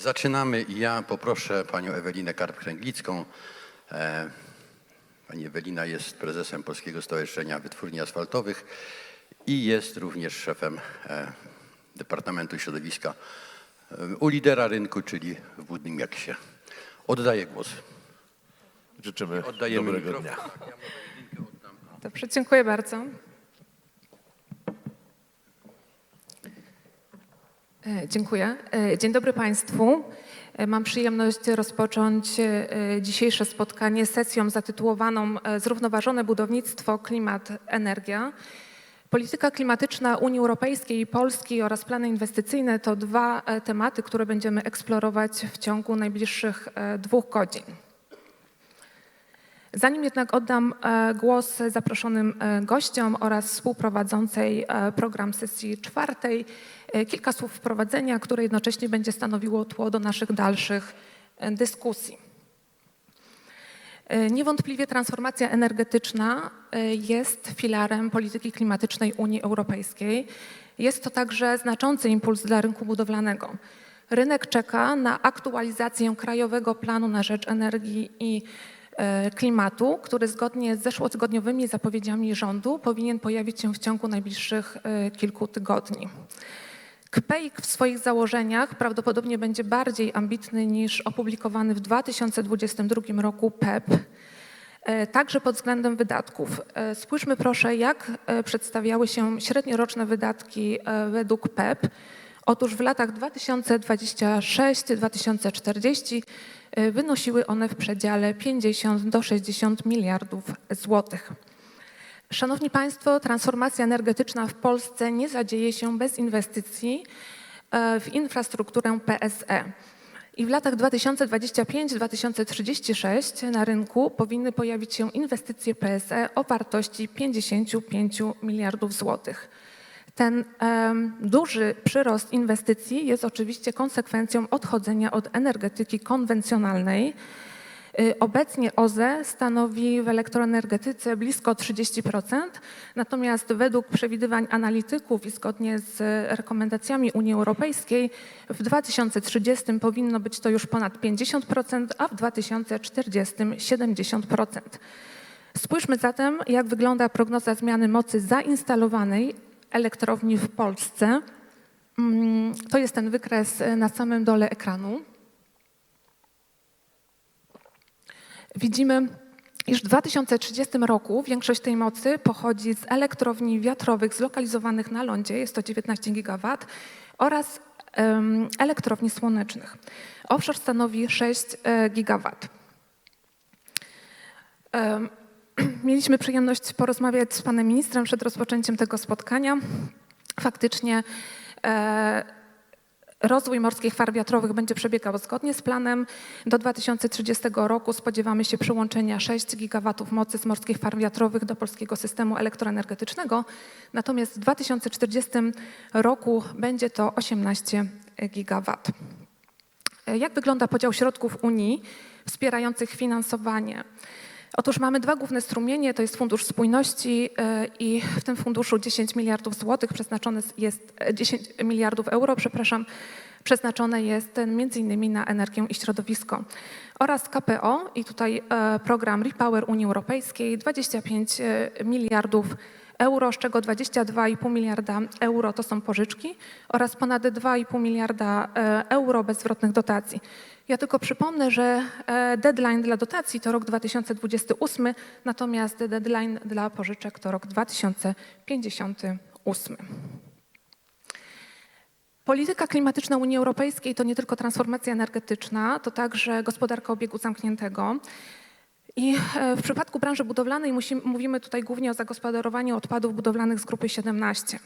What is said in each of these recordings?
Zaczynamy i ja poproszę panią Ewelinę Karp-Kręglicką. E, Pani Ewelina jest prezesem Polskiego Stowarzyszenia Wytwórni Asfaltowych i jest również szefem e, Departamentu Środowiska e, u lidera rynku, czyli w Budymierksie. Oddaję głos. Życzymy Oddajemy dobrego dnia. mikrofon. Dobrze, dziękuję bardzo. Dziękuję. E, Dzień dobry Państwu. E, Mam przyjemność rozpocząć e, dzisiejsze spotkanie sesją zatytułowaną e, Zrównoważone budownictwo, klimat, energia. Polityka klimatyczna Unii Europejskiej i Polski oraz plany inwestycyjne to dwa e, tematy, które będziemy eksplorować w ciągu najbliższych e, dwóch godzin. Zanim jednak oddam e, głos zaproszonym e, gościom oraz współprowadzącej e, program sesji czwartej, kilka słów wprowadzenia, które jednocześnie będzie stanowiło tło do naszych dalszych dyskusji. Niewątpliwie transformacja energetyczna jest filarem polityki klimatycznej Unii Europejskiej. Jest to także znaczący impuls dla rynku budowlanego. Rynek czeka na aktualizację Krajowego Planu na rzecz Energii i Klimatu, który zgodnie z zeszłotygodniowymi zapowiedziami rządu powinien pojawić się w ciągu najbliższych e, kilku tygodni. KPEIK w swoich założeniach prawdopodobnie będzie bardziej ambitny niż opublikowany w 2022 roku PEP, e, także pod względem wydatków. E, Spójrzmy proszę, jak e, przedstawiały się średnioroczne wydatki e, według PEP. Otóż w latach 2026-2040 e, wynosiły one w przedziale 50 do 60 miliardów złotych. Szanowni Państwo, transformacja energetyczna w Polsce nie zadzieje się bez inwestycji e, w infrastrukturę PSE. I w latach 2025-2036 na rynku powinny pojawić się inwestycje PSE o wartości 55 miliardów złotych. Ten em, duży przyrost inwestycji jest oczywiście konsekwencją odchodzenia od energetyki konwencjonalnej. Y, Obecnie OZE stanowi w elektroenergetyce blisko 30%, natomiast według przewidywań analityków i zgodnie z rekomendacjami Unii Europejskiej w 2030 powinno być to już ponad 50%, a w 2040 70%. Spójrzmy zatem, jak wygląda prognoza zmiany mocy zainstalowanej elektrowni w Polsce. Mm, To jest ten wykres y, na samym dole ekranu. Widzimy, iż w 2030 roku większość tej mocy pochodzi z elektrowni wiatrowych zlokalizowanych na lądzie, jest to 19 GW, oraz elektrowni słonecznych. Offshore stanowi 6 e, GW. Mieliśmy przyjemność porozmawiać z panem ministrem przed rozpoczęciem tego spotkania. Faktycznie e, Rozwój morskich farm wiatrowych będzie przebiegał zgodnie z planem. Do 2030 roku spodziewamy się przyłączenia 6 gigawatów mocy z morskich farm wiatrowych do polskiego systemu elektroenergetycznego. Natomiast w 2040 roku będzie to 18 gigawat. Jak wygląda podział środków Unii wspierających finansowanie? Otóż mamy dwa główne strumienie, to jest Fundusz Spójności e, i w tym funduszu 10 miliardów złotych przeznaczone jest, e, 10 miliardów euro, przepraszam, przeznaczone jest e, między innymi na energię i środowisko. Oraz KPO i tutaj e, program Repower Unii Europejskiej 25 e, miliardów euro, z czego 22,5 miliarda euro to są pożyczki oraz ponad 2,5 miliarda e, euro bezzwrotnych dotacji. Ja tylko przypomnę, że e, deadline dla dotacji to rok 2028, natomiast deadline dla pożyczek to rok 2058. Polityka klimatyczna Unii Europejskiej to nie tylko transformacja energetyczna, to także gospodarka obiegu zamkniętego. I e, w przypadku branży budowlanej musimy, mówimy tutaj głównie o zagospodarowaniu odpadów budowlanych z grupy 17.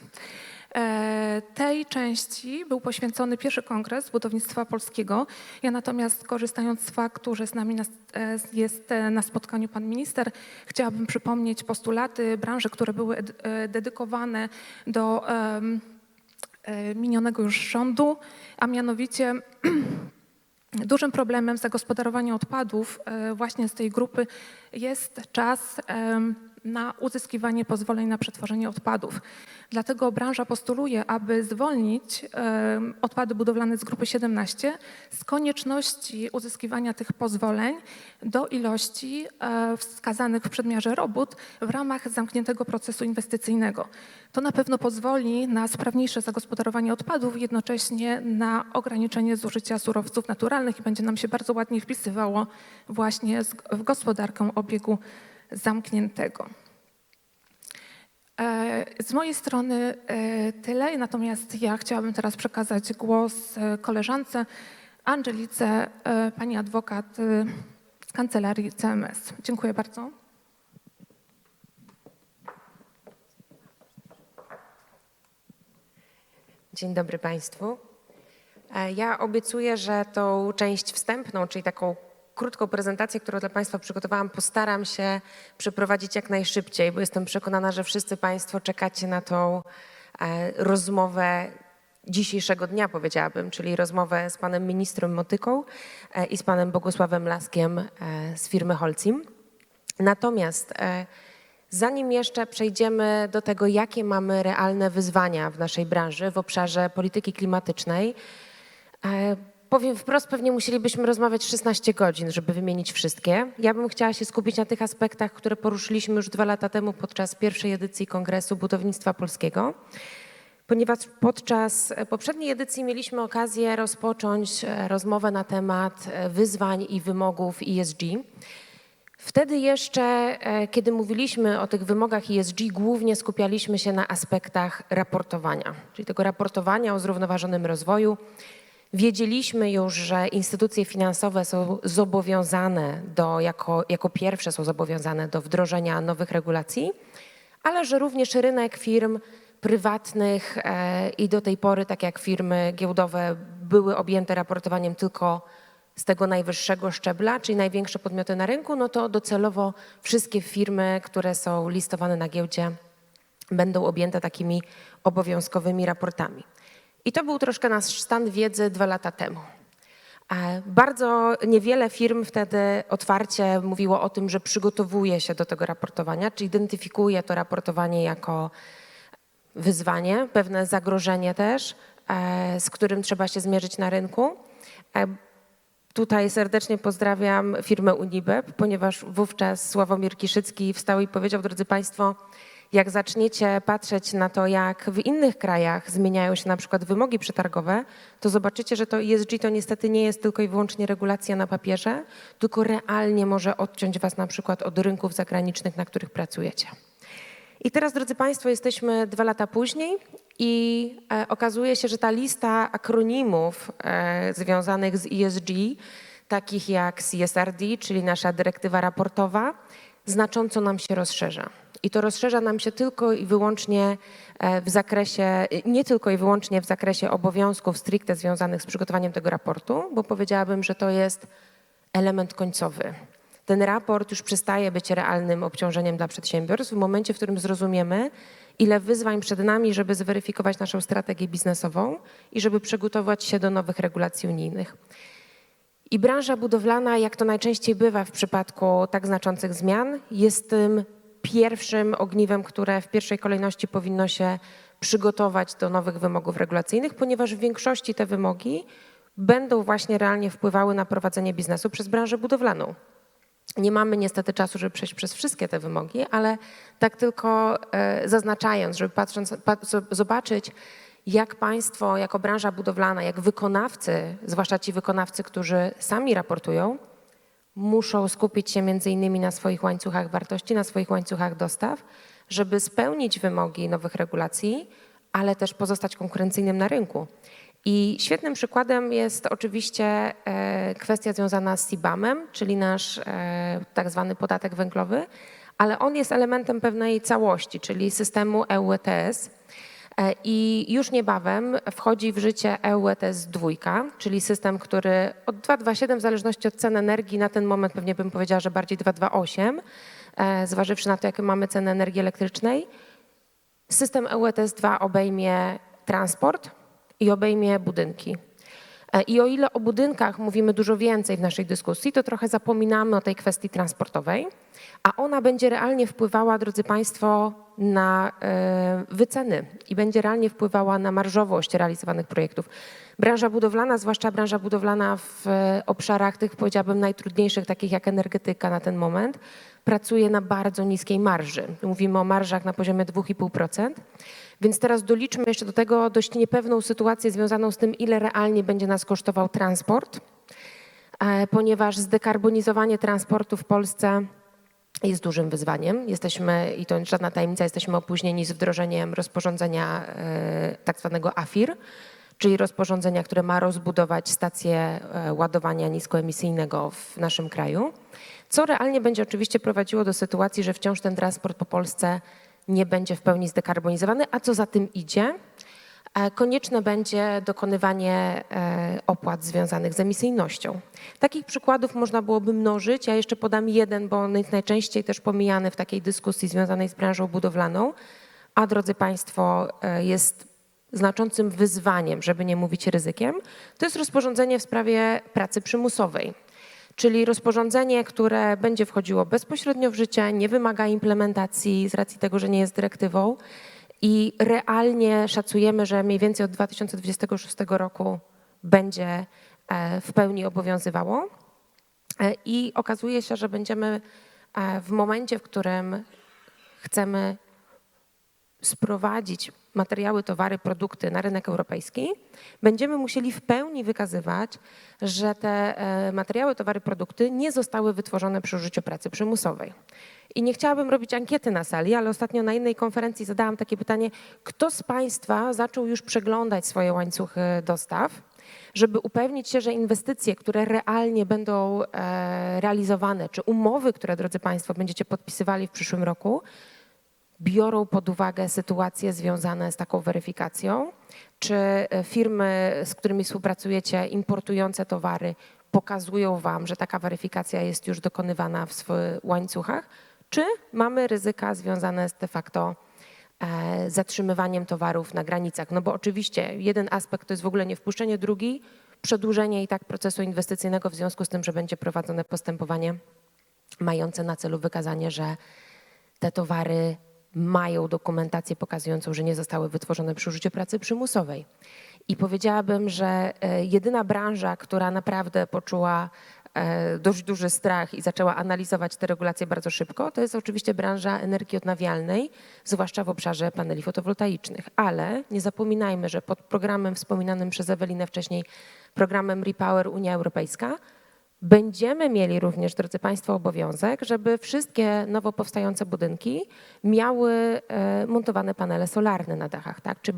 E, Tej części był poświęcony pierwszy kongres budownictwa polskiego. Ja natomiast korzystając z faktu, że z nami e, jest e, na spotkaniu pan minister, chciałabym przypomnieć postulaty branży, które były ed- dedykowane do minionego już rządu, a mianowicie Dużym problemem w zagospodarowaniu odpadów właśnie z tej grupy jest czas na uzyskiwanie pozwoleń na przetworzenie odpadów. Dlatego branża postuluje, aby zwolnić odpady budowlane z grupy 17 z konieczności uzyskiwania tych pozwoleń do ilości e, wskazanych w przedmiarze robót w ramach zamkniętego procesu inwestycyjnego. To na pewno pozwoli na sprawniejsze zagospodarowanie odpadów, jednocześnie na ograniczenie zużycia surowców naturalnych i będzie nam się bardzo ładnie wpisywało właśnie w gospodarkę obiegu zamkniętego. E, Z mojej strony e, tyle, natomiast ja chciałabym teraz przekazać głos e, koleżance Angelice, pani adwokat z kancelarii CMS. Dziękuję bardzo. Dzień dobry Państwu. Ja obiecuję, że tą część wstępną, czyli taką krótką prezentację, którą dla Państwa przygotowałam, postaram się przeprowadzić jak najszybciej, bo jestem przekonana, że wszyscy Państwo czekacie na tą e, rozmowę dzisiejszego dnia, powiedziałabym, czyli rozmowę z Panem Ministrem Motyką e, i z Panem Bogusławem Laskiem e, z firmy Holcim. Natomiast zanim jeszcze przejdziemy do tego, jakie mamy realne wyzwania w naszej branży w obszarze polityki klimatycznej, powiem wprost, pewnie musielibyśmy rozmawiać 16 godzin, żeby wymienić wszystkie. Ja bym chciała się skupić na tych aspektach, które poruszyliśmy już dwa lata temu podczas pierwszej edycji Kongresu Budownictwa Polskiego ponieważ podczas poprzedniej edycji mieliśmy okazję rozpocząć e, rozmowę na temat e, wyzwań i wymogów ESG. Wtedy jeszcze, e, kiedy mówiliśmy o tych wymogach ESG, głównie skupialiśmy się na aspektach raportowania, czyli tego raportowania o zrównoważonym rozwoju. Wiedzieliśmy już, że instytucje finansowe są zobowiązane do, jako, jako pierwsze są zobowiązane do wdrożenia nowych regulacji, ale że również rynek firm prywatnych e, i do tej pory, tak jak firmy giełdowe, były objęte raportowaniem tylko z tego najwyższego szczebla, czyli największe podmioty na rynku, no to docelowo wszystkie firmy, które są listowane na giełdzie, będą objęte takimi obowiązkowymi raportami. I to był troszkę nasz stan wiedzy dwa lata temu. E, Bardzo niewiele firm wtedy otwarcie mówiło o tym, że przygotowuje się do tego raportowania, czy identyfikuje to raportowanie jako wyzwanie, pewne zagrożenie też, e, z którym trzeba się zmierzyć na rynku. E, Tutaj serdecznie pozdrawiam firmę Unibep, ponieważ wówczas Sławomir Kiszycki wstał i powiedział, drodzy Państwo, jak zaczniecie patrzeć na to, jak w innych krajach zmieniają się na przykład wymogi przetargowe, to zobaczycie, że to ESG to niestety nie jest tylko i wyłącznie regulacja na papierze, tylko realnie może odciąć Was na przykład od rynków zagranicznych, na których pracujecie. I teraz, drodzy Państwo, jesteśmy dwa lata później i e, okazuje się, że ta lista akronimów e, związanych z ESG, takich jak CSRD, czyli nasza dyrektywa raportowa, znacząco nam się rozszerza. I to rozszerza nam się tylko i wyłącznie e, w zakresie, nie tylko i wyłącznie w zakresie obowiązków stricte związanych z przygotowaniem tego raportu, bo powiedziałabym, że to jest element końcowy. Ten raport już przestaje być realnym obciążeniem dla przedsiębiorstw w momencie, w którym zrozumiemy, ile wyzwań przed nami, żeby zweryfikować naszą strategię biznesową i żeby przygotować się do nowych regulacji unijnych. I branża budowlana, jak to najczęściej bywa w przypadku tak znaczących zmian, jest tym pierwszym ogniwem, które w pierwszej kolejności powinno się przygotować do nowych wymogów regulacyjnych, ponieważ w większości te wymogi będą właśnie realnie wpływały na prowadzenie biznesu przez branżę budowlaną. Nie mamy niestety czasu, żeby przejść przez wszystkie te wymogi, ale tak tylko e, zaznaczając, żeby patrząc, pat, zobaczyć, jak państwo, jako branża budowlana, jak wykonawcy, zwłaszcza ci wykonawcy, którzy sami raportują, muszą skupić się między innymi na swoich łańcuchach wartości, na swoich łańcuchach dostaw, żeby spełnić wymogi nowych regulacji, ale też pozostać konkurencyjnym na rynku. I świetnym przykładem jest oczywiście e, kwestia związana z CBAM-em, czyli nasz e, tak zwany podatek węglowy, ale on jest elementem pewnej całości, czyli systemu EU ETS. E, I już niebawem wchodzi w życie EU ETS 2, czyli system, który od 2,27 w zależności od cen energii, na ten moment pewnie bym powiedziała, że bardziej 2,28, e, zważywszy na to, jakie mamy ceny energii elektrycznej. System EU ETS 2 obejmie transport i obejmie budynki. E, I o ile o budynkach mówimy dużo więcej w naszej dyskusji, to trochę zapominamy o tej kwestii transportowej, a ona będzie realnie wpływała, drodzy Państwo, na e, wyceny i będzie realnie wpływała na marżowość realizowanych projektów. Branża budowlana, zwłaszcza branża budowlana w e, obszarach tych, powiedziałabym, najtrudniejszych, takich jak energetyka na ten moment, pracuje na bardzo niskiej marży. Mówimy o marżach na poziomie 2,5%. Więc teraz doliczmy jeszcze do tego dość niepewną sytuację związaną z tym, ile realnie będzie nas kosztował transport, e, ponieważ zdekarbonizowanie transportu w Polsce jest dużym wyzwaniem. Jesteśmy, i to żadna tajemnica, jesteśmy opóźnieni z wdrożeniem rozporządzenia e, tak zwanego AFIR, czyli rozporządzenia, które ma rozbudować stacje ładowania niskoemisyjnego w naszym kraju, co realnie będzie oczywiście prowadziło do sytuacji, że wciąż ten transport po Polsce nie będzie w pełni zdekarbonizowany, a co za tym idzie, e, konieczne będzie dokonywanie e, opłat związanych z emisyjnością. Takich przykładów można byłoby mnożyć. Ja jeszcze podam jeden, bo on jest najczęściej też pomijany w takiej dyskusji związanej z branżą budowlaną, a drodzy Państwo, e, jest znaczącym wyzwaniem, żeby nie mówić ryzykiem, to jest rozporządzenie w sprawie pracy przymusowej. Czyli rozporządzenie, które będzie wchodziło bezpośrednio w życie, nie wymaga implementacji z racji tego, że nie jest dyrektywą i realnie szacujemy, że mniej więcej od 2026 roku będzie e, w pełni obowiązywało. E, I okazuje się, że będziemy e, w momencie, w którym chcemy sprowadzić materiały, towary, produkty na rynek europejski, będziemy musieli w pełni wykazywać, że te e, materiały, towary, produkty nie zostały wytworzone przy użyciu pracy przymusowej. I nie chciałabym robić ankiety na sali, ale ostatnio na innej konferencji zadałam takie pytanie, kto z Państwa zaczął już przeglądać swoje łańcuchy dostaw, żeby upewnić się, że inwestycje, które realnie będą e, realizowane, czy umowy, które, drodzy Państwo, będziecie podpisywali w przyszłym roku, biorą pod uwagę sytuacje związane z taką weryfikacją? Czy e, firmy, z którymi współpracujecie, importujące towary, pokazują Wam, że taka weryfikacja jest już dokonywana w swoich łańcuchach? Czy mamy ryzyka związane z de facto e, zatrzymywaniem towarów na granicach? No bo oczywiście jeden aspekt to jest w ogóle nie wpuszczenie, drugi przedłużenie i tak procesu inwestycyjnego w związku z tym, że będzie prowadzone postępowanie mające na celu wykazanie, że te towary mają dokumentację pokazującą, że nie zostały wytworzone przy użyciu pracy przymusowej. I powiedziałabym, że e, jedyna branża, która naprawdę poczuła e, dość duży strach i zaczęła analizować te regulacje bardzo szybko, to jest oczywiście branża energii odnawialnej, zwłaszcza w obszarze paneli fotowoltaicznych. Ale nie zapominajmy, że pod programem wspominanym przez Ewelinę wcześniej, programem Repower Unia Europejska, Będziemy mieli również, drodzy Państwo, obowiązek, żeby wszystkie nowo powstające budynki miały e, montowane panele solarne na dachach, tak? Czy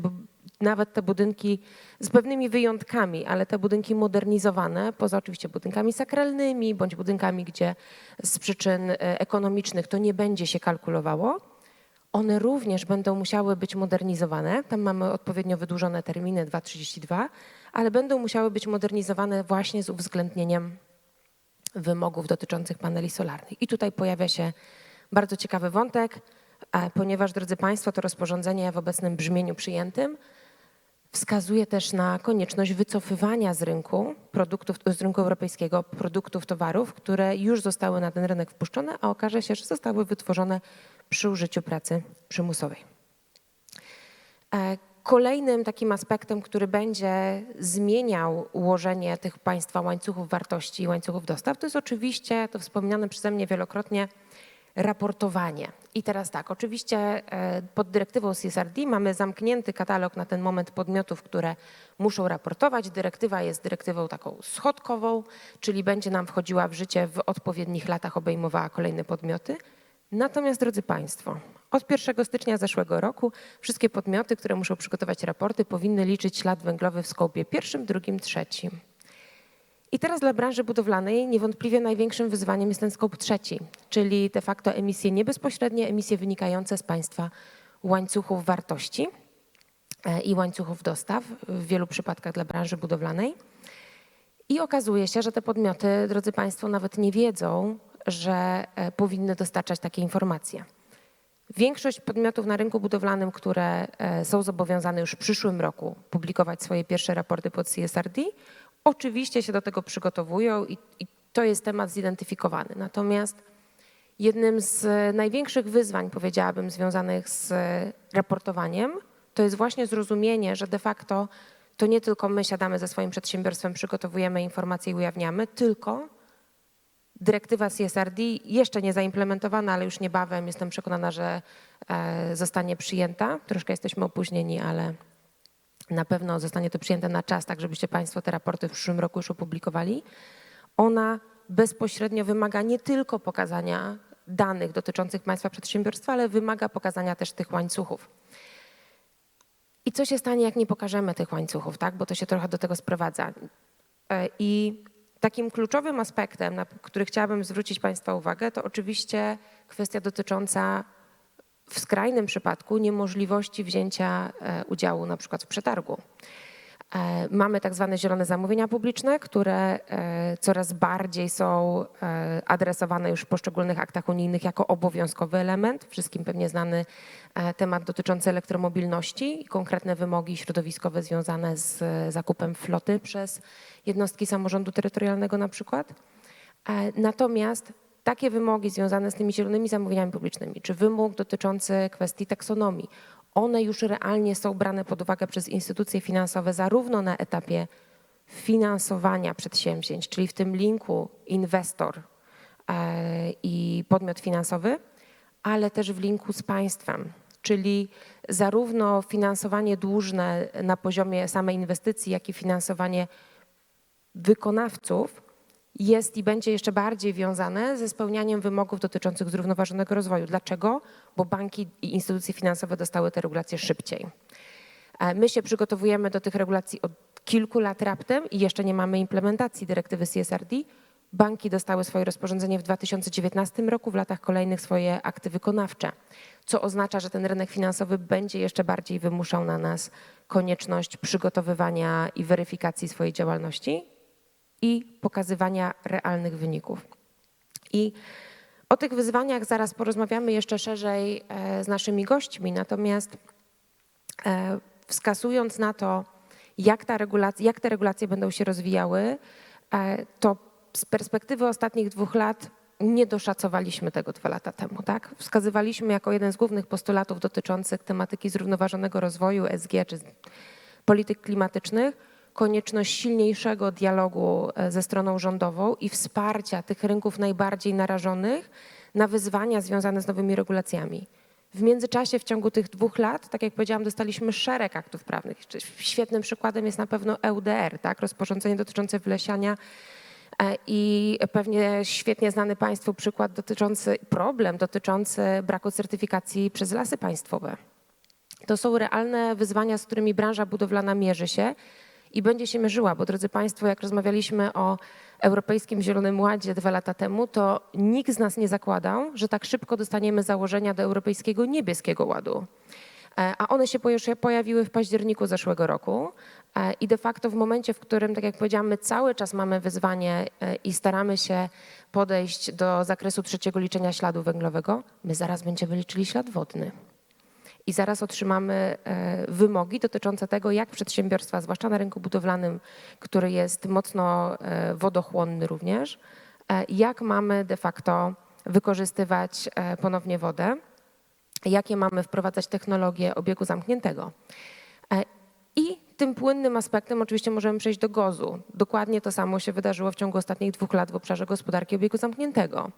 nawet te budynki z pewnymi wyjątkami, ale te budynki modernizowane, poza oczywiście budynkami sakralnymi bądź budynkami, gdzie z przyczyn e, ekonomicznych to nie będzie się kalkulowało, one również będą musiały być modernizowane. Tam mamy odpowiednio wydłużone terminy 2.32, ale będą musiały być modernizowane właśnie z uwzględnieniem wymogów dotyczących paneli solarnych. I tutaj pojawia się bardzo ciekawy wątek, e, ponieważ, drodzy Państwo, to rozporządzenie w obecnym brzmieniu przyjętym wskazuje też na konieczność wycofywania z rynku produktów, z rynku europejskiego produktów, towarów, które już zostały na ten rynek wpuszczone, a okaże się, że zostały wytworzone przy użyciu pracy przymusowej. Kolejnym takim aspektem, który będzie zmieniał ułożenie tych państwa łańcuchów wartości i łańcuchów dostaw, to jest oczywiście to wspomniane przeze mnie wielokrotnie raportowanie. I teraz tak, oczywiście e, pod dyrektywą CSRD mamy zamknięty katalog na ten moment podmiotów, które muszą raportować. Dyrektywa jest dyrektywą taką schodkową, czyli będzie nam wchodziła w życie w odpowiednich latach, obejmowała kolejne podmioty. Natomiast, drodzy Państwo, od 1 stycznia zeszłego roku wszystkie podmioty, które muszą przygotować raporty, powinny liczyć ślad węglowy w skopie pierwszym, drugim, trzecim. I teraz dla branży budowlanej niewątpliwie największym wyzwaniem jest ten skop trzeci, czyli de facto emisje niebezpośrednie, emisje wynikające z państwa łańcuchów wartości e, i łańcuchów dostaw, w wielu przypadkach dla branży budowlanej. I okazuje się, że te podmioty, drodzy Państwo, nawet nie wiedzą, że e, powinny dostarczać takie informacje. Większość podmiotów na rynku budowlanym, które e, są zobowiązane już w przyszłym roku publikować swoje pierwsze raporty pod CSRD, oczywiście się do tego przygotowują i, i to jest temat zidentyfikowany. Natomiast jednym z największych wyzwań, powiedziałabym, związanych z raportowaniem, to jest właśnie zrozumienie, że de facto to nie tylko my siadamy ze swoim przedsiębiorstwem, przygotowujemy informacje i ujawniamy, tylko dyrektywa CSRD jeszcze nie zaimplementowana, ale już niebawem jestem przekonana, że e, zostanie przyjęta. Troszkę jesteśmy opóźnieni, ale na pewno zostanie to przyjęte na czas, tak żebyście Państwo te raporty w przyszłym roku już opublikowali. Ona bezpośrednio wymaga nie tylko pokazania danych dotyczących państwa przedsiębiorstwa, ale wymaga pokazania też tych łańcuchów. I co się stanie, jak nie pokażemy tych łańcuchów, tak? bo to się trochę do tego sprowadza. E, I takim kluczowym aspektem, na który chciałabym zwrócić Państwa uwagę, to oczywiście kwestia dotycząca w skrajnym przypadku niemożliwości wzięcia e, udziału na przykład w przetargu. E, Mamy tak zwane zielone zamówienia publiczne, które e, coraz bardziej są e, adresowane już w poszczególnych aktach unijnych jako obowiązkowy element. Wszystkim pewnie znany temat dotyczący elektromobilności i konkretne wymogi środowiskowe związane z zakupem floty przez jednostki samorządu terytorialnego na przykład. Natomiast takie wymogi związane z tymi zielonymi zamówieniami publicznymi, czy wymóg dotyczący kwestii taksonomii, one już realnie są brane pod uwagę przez instytucje finansowe zarówno na etapie finansowania przedsięwzięć, czyli w tym linku inwestor e, i podmiot finansowy, ale też w linku z państwem, czyli zarówno finansowanie dłużne na poziomie samej inwestycji, jak i finansowanie wykonawców jest i będzie jeszcze bardziej wiązane ze spełnianiem wymogów dotyczących zrównoważonego rozwoju. Dlaczego? Bo banki i instytucje finansowe dostały te regulacje szybciej. E, My się przygotowujemy do tych regulacji od kilku lat raptem i jeszcze nie mamy implementacji dyrektywy CSRD. Banki dostały swoje rozporządzenie w 2019 roku, w latach kolejnych swoje akty wykonawcze, co oznacza, że ten rynek finansowy będzie jeszcze bardziej wymuszał na nas konieczność przygotowywania i weryfikacji swojej działalności i pokazywania realnych wyników. I o tych wyzwaniach zaraz porozmawiamy jeszcze szerzej e, z naszymi gośćmi, natomiast e, wskazując na to, jak, ta regulacja, jak te regulacje będą się rozwijały, e, to z perspektywy ostatnich dwóch lat nie doszacowaliśmy tego dwa lata temu. Tak? Wskazywaliśmy jako jeden z głównych postulatów dotyczących tematyki zrównoważonego rozwoju SG czy polityk klimatycznych konieczność silniejszego dialogu e, ze stroną rządową i wsparcia tych rynków najbardziej narażonych na wyzwania związane z nowymi regulacjami. W międzyczasie, w ciągu tych dwóch lat, tak jak powiedziałam, dostaliśmy szereg aktów prawnych. Świetnym przykładem jest na pewno EUDR, tak? rozporządzenie dotyczące wylesiania e, i pewnie świetnie znany Państwu przykład dotyczący, problem dotyczący braku certyfikacji przez lasy państwowe. To są realne wyzwania, z którymi branża budowlana mierzy się i będzie się mierzyła, bo drodzy Państwo, jak rozmawialiśmy o Europejskim Zielonym Ładzie dwa lata temu, to nikt z nas nie zakładał, że tak szybko dostaniemy założenia do Europejskiego Niebieskiego Ładu. E, A one się pojawi- pojawiły w październiku zeszłego roku E, i de facto w momencie, w którym, tak jak powiedziałam, my cały czas mamy wyzwanie e, i staramy się podejść do zakresu trzeciego liczenia śladu węglowego, my zaraz będziemy liczyli ślad wodny i zaraz otrzymamy e, wymogi dotyczące tego, jak przedsiębiorstwa, zwłaszcza na rynku budowlanym, który jest mocno e, wodochłonny również, e, jak mamy de facto wykorzystywać ponownie wodę, jakie mamy wprowadzać technologie obiegu zamkniętego. Tym płynnym aspektem oczywiście możemy przejść do gozu. Dokładnie to samo się wydarzyło w ciągu ostatnich dwóch lat w obszarze gospodarki obiegu zamkniętego.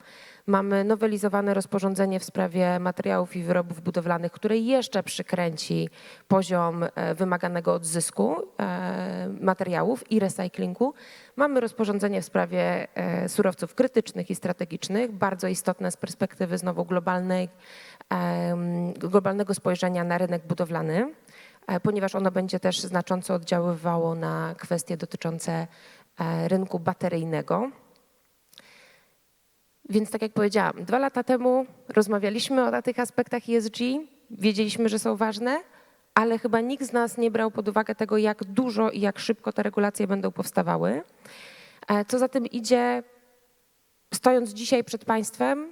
Mamy nowelizowane rozporządzenie w sprawie materiałów i wyrobów budowlanych, które jeszcze przykręci poziom e, wymaganego odzysku e, materiałów i recyklingu. Mamy rozporządzenie w sprawie e, surowców krytycznych i strategicznych, bardzo istotne z perspektywy znowu globalnej, globalnego spojrzenia na rynek budowlany ponieważ ono będzie też znacząco oddziaływało na kwestie dotyczące e, rynku bateryjnego. Więc tak jak powiedziałam, dwa lata temu rozmawialiśmy o tych aspektach ESG, wiedzieliśmy, że są ważne, ale chyba nikt z nas nie brał pod uwagę tego, jak dużo i jak szybko te regulacje będą powstawały. E, Co za tym idzie, stojąc dzisiaj przed Państwem,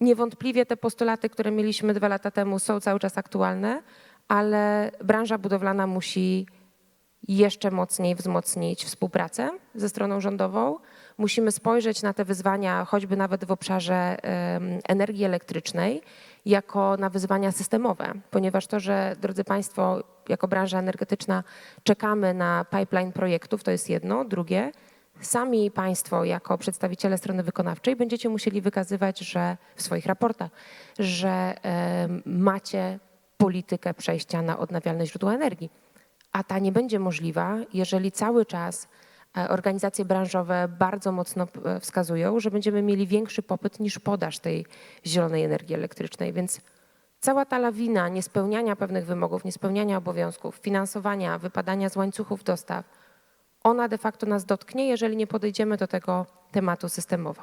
niewątpliwie te postulaty, które mieliśmy dwa lata temu, są cały czas aktualne, ale branża budowlana musi jeszcze mocniej wzmocnić współpracę ze stroną rządową. Musimy spojrzeć na te wyzwania, choćby nawet w obszarze energii elektrycznej, jako na wyzwania systemowe, ponieważ to, że, drodzy Państwo, jako branża energetyczna czekamy na pipeline projektów, to jest jedno. Drugie, sami Państwo, jako przedstawiciele strony wykonawczej, będziecie musieli wykazywać, że w swoich raportach, że macie politykę przejścia na odnawialne źródła energii. A ta nie będzie możliwa, jeżeli cały czas e, organizacje branżowe bardzo mocno e, wskazują, że będziemy mieli większy popyt niż podaż tej zielonej energii elektrycznej. Więc cała ta lawina niespełniania pewnych wymogów, niespełniania obowiązków, finansowania, wypadania z łańcuchów dostaw, ona de facto nas dotknie, jeżeli nie podejdziemy do tego tematu systemowo.